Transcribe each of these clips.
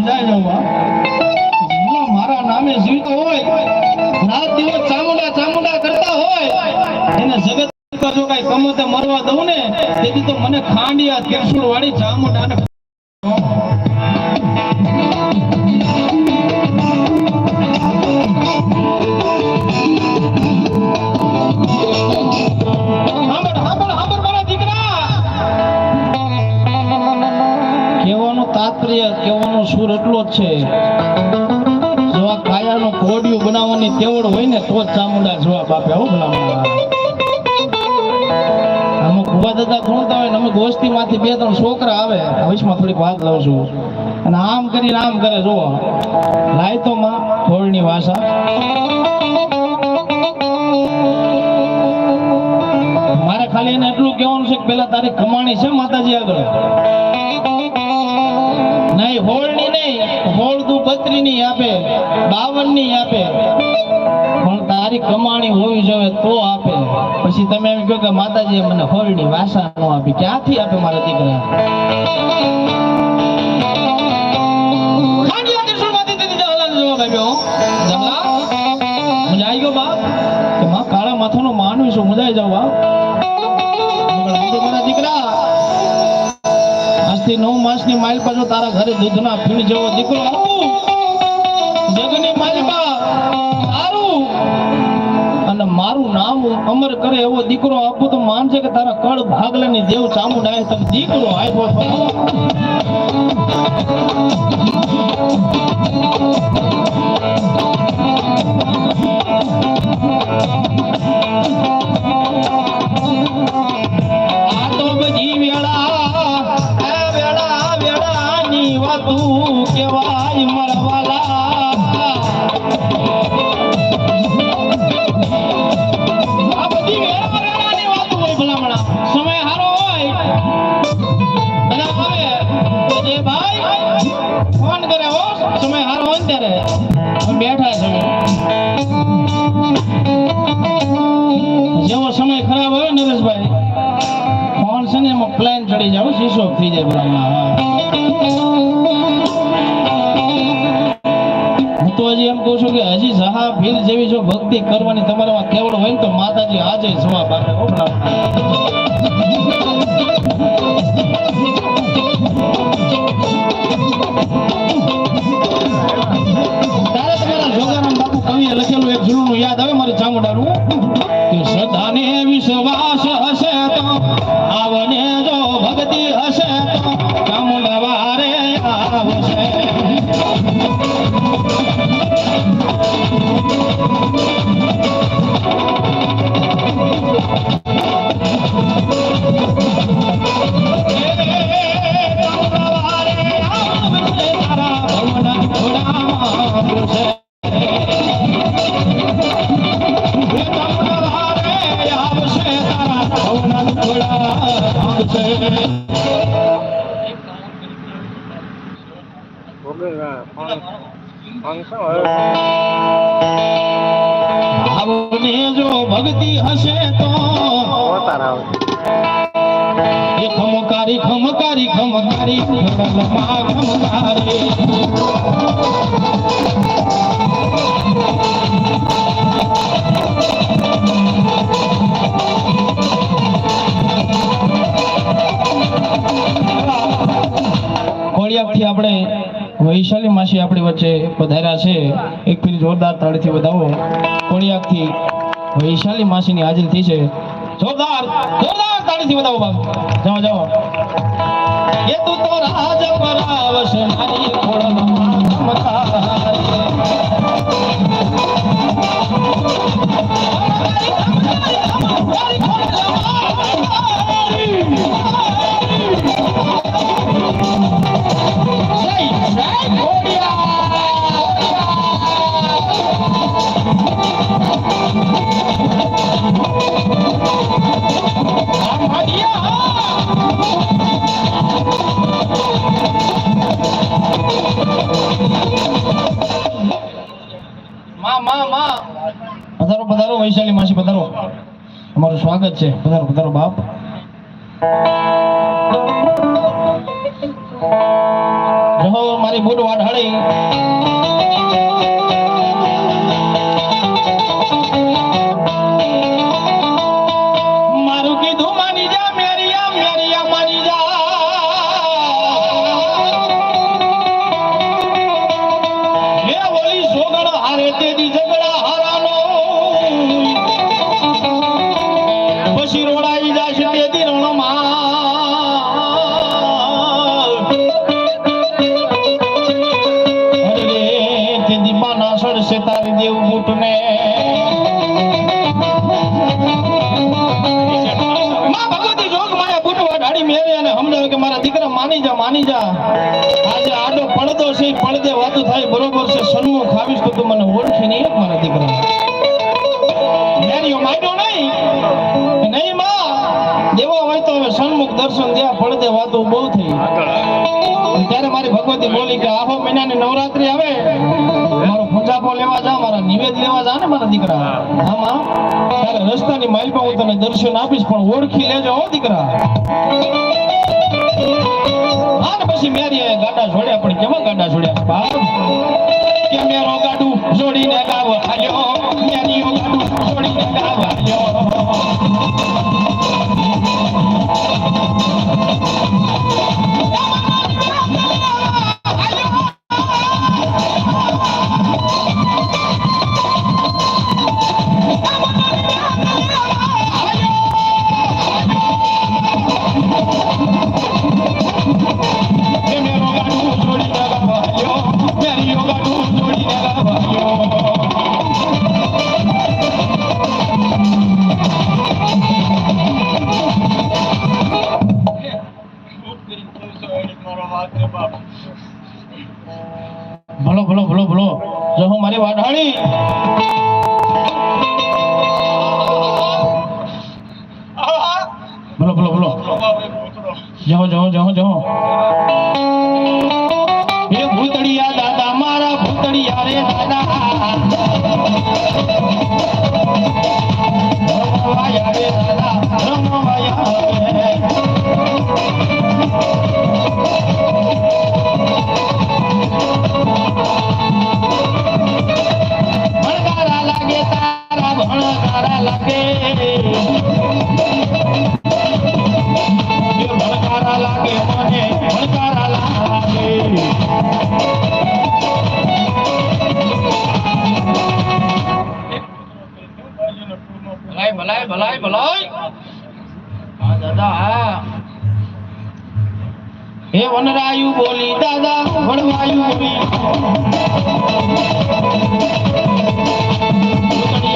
સમજાય જવું હા મારા નામે જીવતો હોય, રાત દિવસ ચામુંડા ચામુંડા કરતા હોય, એને જગત જો કઈ કમતે મરવા દઉં ને, તેથી તો મને ખાંડિયા કેસુડ વાળી ચામુંડાને તાત્પર્ય કહેવાનો સુર એટલો જ છે. જો આ કાયાનું કોડિયું બનાવવાની તેવડ હોય ને, તો જ ચામુંડા જવાબ આપે હો ભલામણ. અમુક દાદા ભણતા હોય ને, અમુક વસ્તીમાંથી બે ત્રણ છોકરા આવે વચમાં થોડીક વાત લઉં અને આમ કરીને આમ કરે, જુઓ. લાય તો માં ભાષા. મારે ખાલી એને એટલું કહેવાનું છે કે પેલા તારી કમાણી છે, માતાજી આગળ. નહીં હોળની નહીં હોળ તું બત્રી ની આપે બાવનની આપે. પણ તારી કમાણી હોવી જોઈએ તો આપે. પછી તમે એમ કહો કે માતાજીએ મને હોળની વાસા ન આપી, ક્યાંથી આપે મારા દીકરા. જમલા? મુંજાઈ ગયો બાપ? કે માથાનો માનવી છું મુંજાઈ જાવ બાપ નવ માઇલ પાછો તારા ઘરે દૂધના ફીણ જેવો દીકરો જગની માલિકા અને મારું નામ અમર કરે એવો દીકરો આપું તો માનશે કે તારા કળ ભાગલાની દેવ ચામુંડાએ તને દીકરો આપ્યો સમય સારો હોય. સમય સારો હોય ત્યારે. બેઠા જેવો સમય ખરાબ હોય નરેશભાઈ, ફોન છે ને એમાં પ્લેન ચડી જાવ શીશો થઈ જાય ભલામણા. હજી એમ કહું છું કે હજી જહા ભીલ જેવી જો ભક્તિ કરવાની તમારામાં કેવળ હોય તો માતાજી આજે જવાબ આપે. ભાવને જો ભક્તિ હશે તો ખમકારી ખમકારી ખમકારી ખમકારી કોળિયાકથી આપણે વૈશાલી માસી આપણી વચ્ચે પધાર્યા છે. એક ફીર જોરદાર તાળીથી વધાવો. કોળિયાકથી વૈશાલી માસીની હાજરી થઈ છે. જોરદાર જોરદાર તાળીથી વધાવો બાપ. જાઓ જાઓ. એ તું તો રાજ પરાવશ મારી ખોળમાં પધારો વૈશાલી માસી પધારો. અમારું સ્વાગત છે. પધારો પધારો બાપ. મારી બૂટ વાઢાળી. માની જા માની જા. આજે આડો પડદો છે પડદે વાતું થાય બરોબર છે. સન્મુખ આવીશ તો તું મને ઓળખી નહીં એક મારા દીકરા મેરીઓ માંડ્યો નહીં. નહીં માં. દેવો હોય તો હવે સન્મુખ દર્શન દે પડદે વાતો બહુ થઈ. ત્યારે મારી ભગવતી બોલી કે આહો મહિનાની નવરાત્રી આવે. મારો ફંજાપો લેવા જા મારા નિવેદ લેવા જા ને મારા દીકરા. આમાં ત્યારે રસ્તાની માઇલ પણ હું તને દર્શન આપીશ પણ ઓળખી લેજો હો દીકરા. પછી મેરી ગાડા છોડ્યા, પણ કેવા ગાડા છોડ્યા? બાપ, કે મેરો ગાડું જોડીને ગાવ આલ્યો. મેરી ગાડું જોડીને ગાવ આલ્યો. ભલો ભલો ભલો ભલો જો હું મારી વાઢાણી ભલો ભલો ભલો જાઓ જાઓ જાઓ જાઓ. હે વનરાયુ બોલી દાદા વણવાયુ બોલી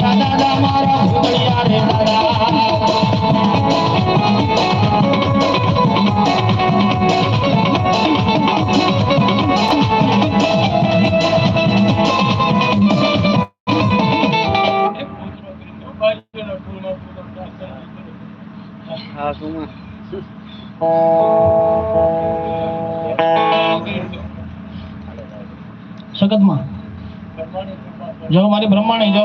દાદા મારા બ્રહ્માણી જો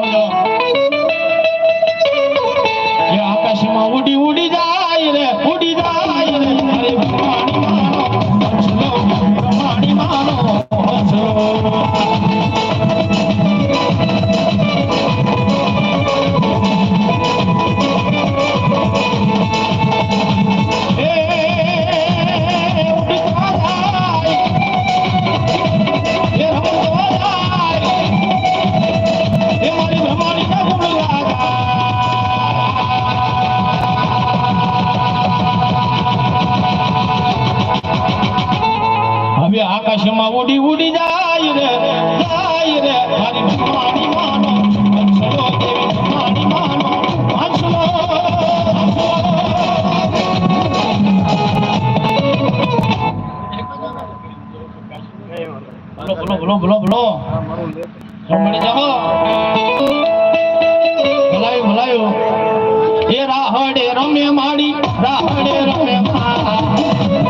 ઉડી ઉડી જાય રે જાય રે. મારી ભગવાની માનો, હંસલો દેવી બ્રહ્માણી માનો, હંસલો બોલો બોલો બોલો બોલો. મળી જાઓ. ભલાયું ભલાયું. એ રાહડે રમે માડી, રાહડે રમે મા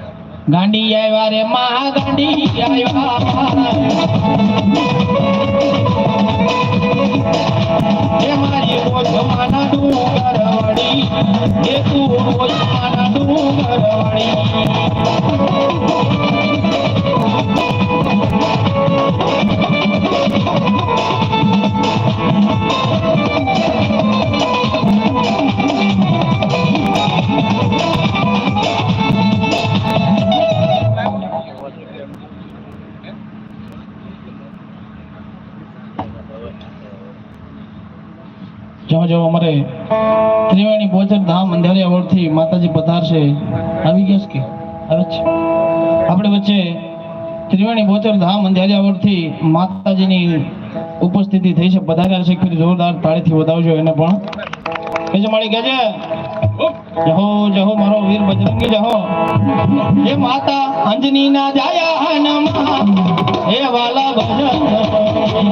ગાંડી આવ્યા રે મહા ગાંડી આવ્યા જો જો અમારે ત્રિવેણી બોચર ધામ અંધારિયા વળથી માતાજી પધારશે. આવી ગયા કે? આપણે વચ્ચે ત્રિવેણી બોચર ધામ અંધારિયા વળથી માતાજીની ઉપસ્થિતિ થઈ છે. પધાર્યા છે. ફરી જોરદાર તાળીથી વધાવજો એને પણ. કેજે માળી કેજે જહો જહો, મારો વીર બજરંગી, જહો. હે માતા, અંજની ના જાયા હનમાં હે વાલા ભજન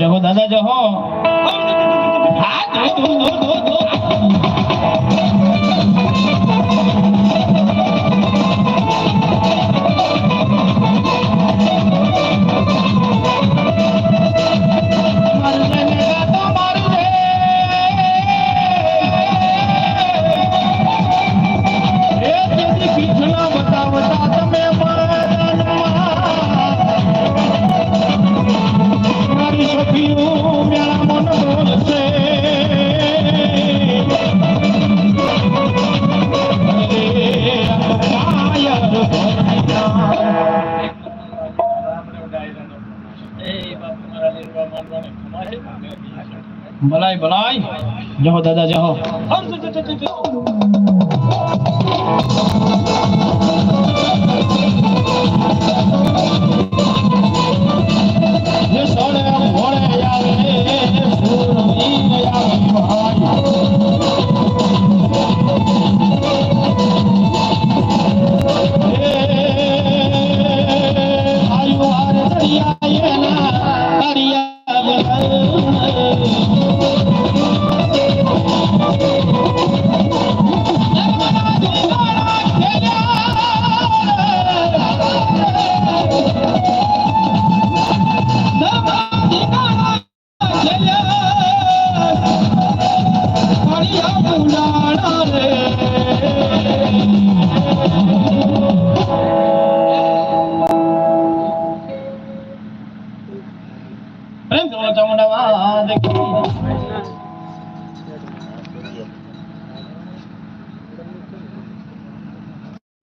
જહો દાદા જહો હા ભલાઈ ભલાઈ. જહો દાદા જહો. સોળે મોળે આવે